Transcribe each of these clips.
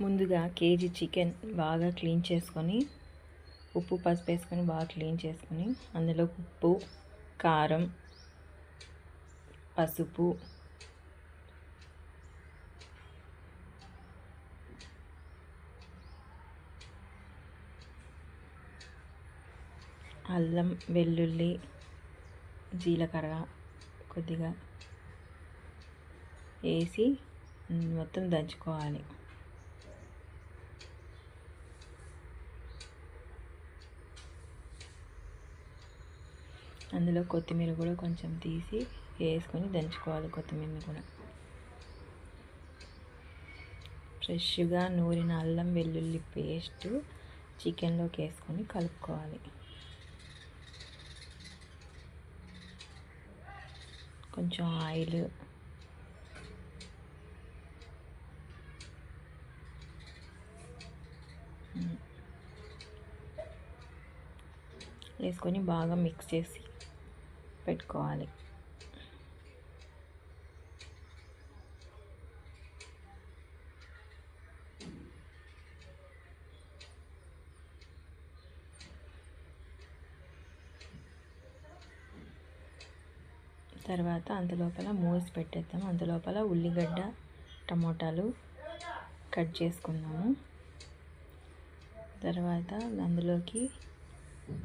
ముందుగా KG chicken బాగా clean చేసుకొని ఉప్పు పసుపు వేసుకొని బాగా క్లీన్ చేసుకొని అందులో ఉప్పు కారం పసుపు అల్లం వెల్లుల్లి జీలకర్ర కొద్దిగా వేసి మొత్తం దంచుకోవాలి. అందులో కొత్తిమీర కూడా కొంచెం తీసి వేసుకొని దంచుకోవాలి కొత్తిమీరని కూడా. ఫ్రెష్గా నూరిన అల్లం వెల్లుల్లి పేస్ట్ చికెన్లోకి వేసుకొని కలుపుకోవాలి. కొంచెం ఆయిల్. వేసుకొని బాగా మిక్స్ చేసి పెట్టుకోవాలి. తర్వాత అంతలోపల మూసి పెట్టేద్దాం. అంతలోపల ఉల్లిగడ్డ టమోటాలు కట్ చేసుకుందాము. తర్వాత అందులోకి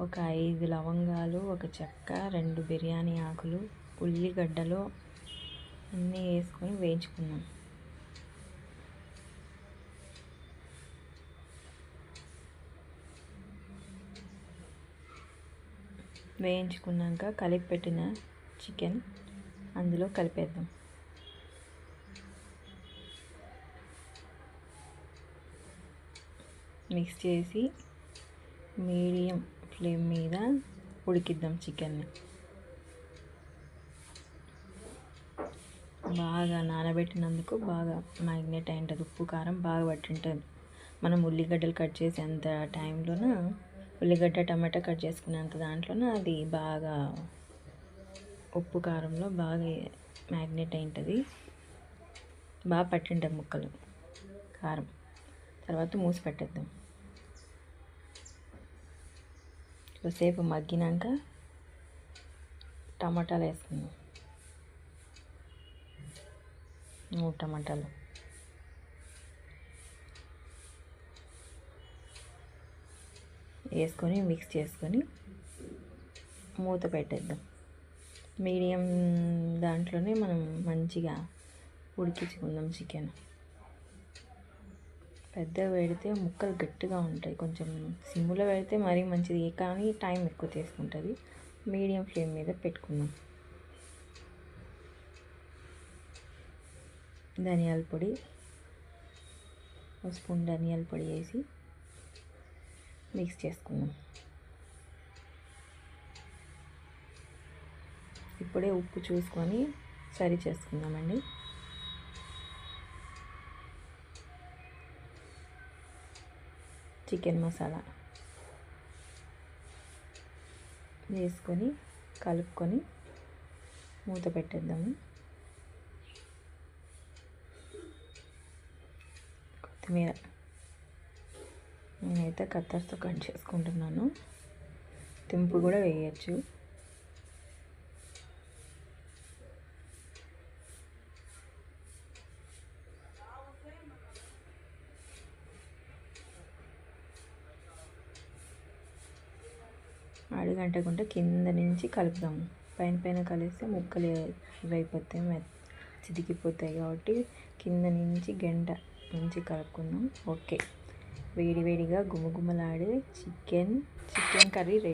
ఒక ఐదు లవంగాలు ఒక చెక్క రెండు బిర్యానీ ఆకులు ఉల్లిగడ్డలు అన్నీ వేసుకొని వేయించుకున్నాం. వేయించుకున్నాక కలిపి పెట్టిన చికెన్ అందులో కలిపేద్దాం. మిక్స్ చేసి మీడియం ఫ్లేమ్ మీద ఉడికిద్దాం చికెన్ని బాగా నానబెట్టినందుకు బాగా మ్యాగ్నెట్ అయి ఉంటుంది ఉప్పు కారం బాగా పట్టింటుంది. మనం ఉల్లిగడ్డలు కట్ చేసేంత టైంలోన ఉల్లిగడ్డ టమాటా కట్ చేసుకునేంత దాంట్లోన అది బాగా ఉప్పు కారంలో బాగా మ్యాగ్నెట్ అయి ఉంటుంది బాగా పట్టింటుంది ముక్కలు కారం. తర్వాత మూసి పెట్టేద్దాం. కొద్దిసేపు మగ్గినాక టమాటాలు వేసుకుందాం. మూడు టమాటాలు. వేసుకొని మిక్స్ చేసుకొని మూత పెట్టేద్దాం. మీడియం దాంట్లోనే మనం మంచిగా ఉడికించుకుందాం చికెన్. పెద్దగా పెడితే ముక్కలు గట్టిగా ఉంటాయి. కొంచెం సిమ్లో పెడితే మరీ మంచిది. కానీ టైం ఎక్కువ తీసుకుంటుంది. మీడియం ఫ్లేమ్ మీద పెట్టుకుందాం. ధనియాల పొడి ఒక స్పూన్ ధనియాల పొడి వేసి మిక్స్ చేసుకుందాం. ఇప్పుడే ఉప్పు చూసుకొని సరి చేసుకుందామండి. చికెన్ మసాలా వేసుకొని కలుపుకొని మూత పెట్టేద్దాము. కొత్తిమీర నేనైతే కత్తర్తో కట్ చేసుకుంటున్నాను. తింపు కూడా వేయచ్చు. అడుగంటకుంటే కింద నుంచి కలుపుదాము. పైన పైన కలిస్తే ముక్కలు ఇవైపోతాయి చితికిపోతాయి కాబట్టి కింద నుంచి గంట నుంచి కలుపుకుందాం. ఓకే. వేడివేడిగా గుమగుమలాడే చికెన్ చికెన్ కర్రీ రెడీ.